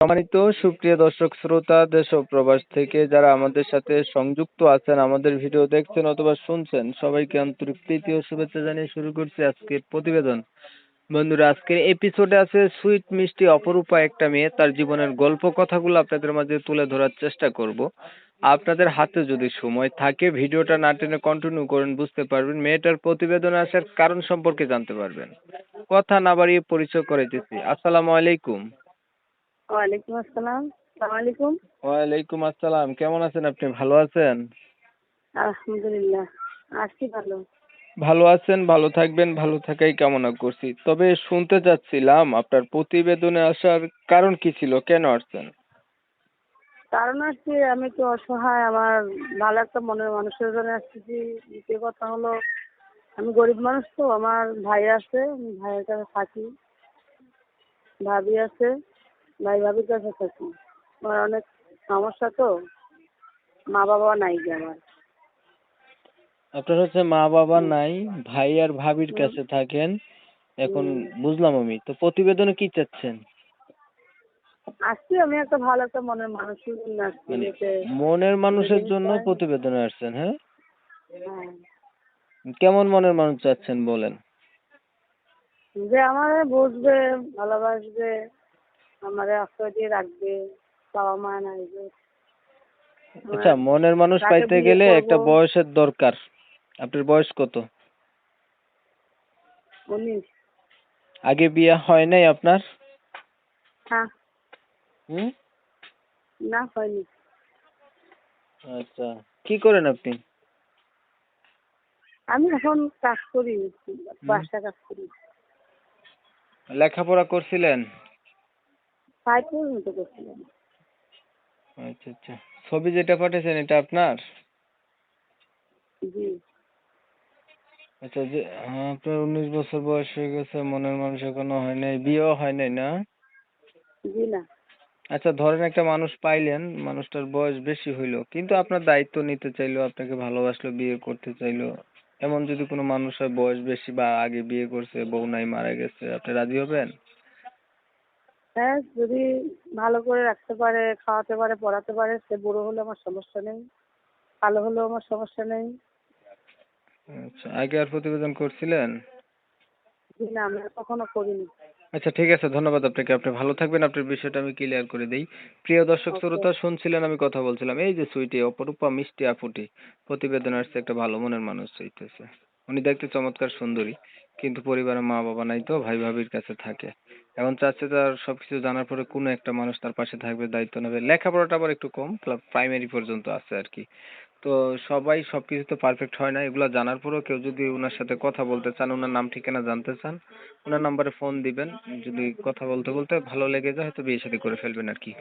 সম্মানিত সুপ্রিয় দর্শক শ্রোতা, দেশ ও প্রবাস থেকে যারা আমাদের সাথে সংযুক্ত আছেন, আমাদের ভিডিও দেখছেন অথবা শুনছেন, সবাইকে আন্তরিক প্রীতি ও শুভেচ্ছা জানিয়ে শুরু করছি আজকের প্রতিবেদন। বন্ধুরা, আজকের এপিসোডে আছে সুইট মিষ্টি, অপরূপা একটা মেয়ে। তার জীবনের গল্প কথাগুলো আপনাদের মাঝে তুলে ধরার চেষ্টা করব। আপনাদের হাতে যদি সময় থাকে, ভিডিওটা না টেনে কন্টিনিউ করেন, বুঝতে পারবেন মেয়েটার প্রতিবেদনে আসার কারণ সম্পর্কে জানতে পারবেন। কথা না বাড়িয়ে পরিচয় করাইতেছি আসসালামু আলাইকুম। ওয়ালাইকুম আসসালাম। সালাম আলাইকুম। ওয়ালাইকুম আসসালাম। কেমন আছেন আপনি? ভালো আছেন? আলহামদুলিল্লাহ। আছি ভালো? ভালো আছেন ভালো থাকবেন ভালো থাকাই কামনা করছি। তবে শুনতে চাচ্ছিলাম আপনার প্রতিবেদনে আসার কারণ কি ছিল? কেন আসছেন? কারণ আসছি আমি তো অসহায় আমার ভালো একটা মনের মানুষের জন্য আসতেছি। দ্বিতীয় কথা হলো আমি গরিব মানুষ তো আমার ভাই আছে ভাইয়ের কাছে থাকি। ভাবি আছে। ভাই ভাবির কাছে থাকি। আমার অনেক সমস্যা তো মা বাবা নাই যে আমার। আপনার হচ্ছে মা বাবা নাই ভাই আর ভাবির কাছে থাকেন এখন বুঝলাম আমি তো প্রতিবেদনে কি চাচ্ছেন? আসছি আমি একটা ভালো একটা মনের মানুষের জন্য আসছি মানে মনের মানুষের জন্য প্রতিবেদনে আসছেন হ্যাঁ? হ্যাঁ। কেমন মনের মানুষ চাচ্ছেন বলেন? যে আমারে বুঝবে ভালোবাসবে আমারে আশ্রয় দিয়ে রাখবে বাবা মা নাই আচ্ছা মনের মানুষ পাইতে গেলে একটা বয়সের দরকার। আপনার বয়স কত? উনিশ। আগে বিয়ে হয় নাই আপনার? হ্যাঁ। হুম? না হয়নি। আচ্ছা কি করেন আপনি? আমি এখন কাজ করি বাসা কাজ করি। লেখাপড়া করছিলেন? ফাইভ পর্যন্ত করছিলাম আচ্ছা আচ্ছা। ছবি যেটা পাঠিয়েছেন এটা আপনার? জি। আচ্ছা যে হ্যাঁ, আপনার উনিশ বছর বয়স হয়ে গেছে মনের মানুষ এখনও হয় নাই বিয়েও হয় নাই না? জি না। আচ্ছা ধরেন একটা মানুষ পাইলেন মানুষটার বয়স বেশি হইল কিন্তু আপনার দায়িত্ব নিতে চাইলো আপনাকে ভালোবাসলো বিয়ে করতে চাইলো এমন যদি কোনো মানুষ হয় বয়স বেশি বা আগে বিয়ে করছে বউ নাই মারা গেছে আপনি রাজি হবেন? হ্যাঁ যদি ভালো করে রাখতে পারে খাওয়াতে পারে পড়াতে পারে সে বুড়ো হলে আমার সমস্যা নেই। ভালো হলেও আমার সমস্যা নেই। আচ্ছা আগে আর প্রতিবেদন করছিলেন? না আমি কখনো করিনি। আচ্ছা ঠিক আছে ধন্যবাদ আপনাকে। আপনি ভালো থাকবেন আপনার বিষয়টা আমি ক্লিয়ার করে দেই। প্রিয় দর্শক. শ্রোতা শুনছিলেন আমি কথা বলছিলাম। এই যে সুইটি অপরূপা মিষ্টি আপুটি প্রতিবেদন আসছে একটা ভালো মনের মানুষ চাইতেছে উনি দেখতে চমৎকার সুন্দরী। কিন্তু পরিবারের মা বাবা নাই তো ভাই ভাবির কাছে থাকে। এখন চাচ্ছে তার সবকিছু জানার পরে কোনো একটা মানুষ তার পাশে থাকবে, দায়িত্ব নেবে। লেখাপড়াটা আবার একটু কম প্রাইমারি পর্যন্ত আছে আর কি। তো সবাই সবকিছুতে পারফেক্ট হয় না, এগুলো জানার পরেও কেউ যদি ওনার সাথে কথা বলতে চান ওনার নাম ঠিকানা জানতে চান ওনার নাম্বারে ফোন দিবেন। যদি কথা বলতে বলতে ভালো লেগে যায়, হয়তো বিয়ে শাদী করে ফেলবেন আর কি।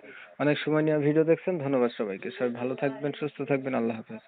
অনেক সময় নিয়ে ভিডিও দেখছেন, ধন্যবাদ সবাইকে। সবাই ভালো থাকবেন, সুস্থ থাকবেন, আল্লাহ হাফেজ।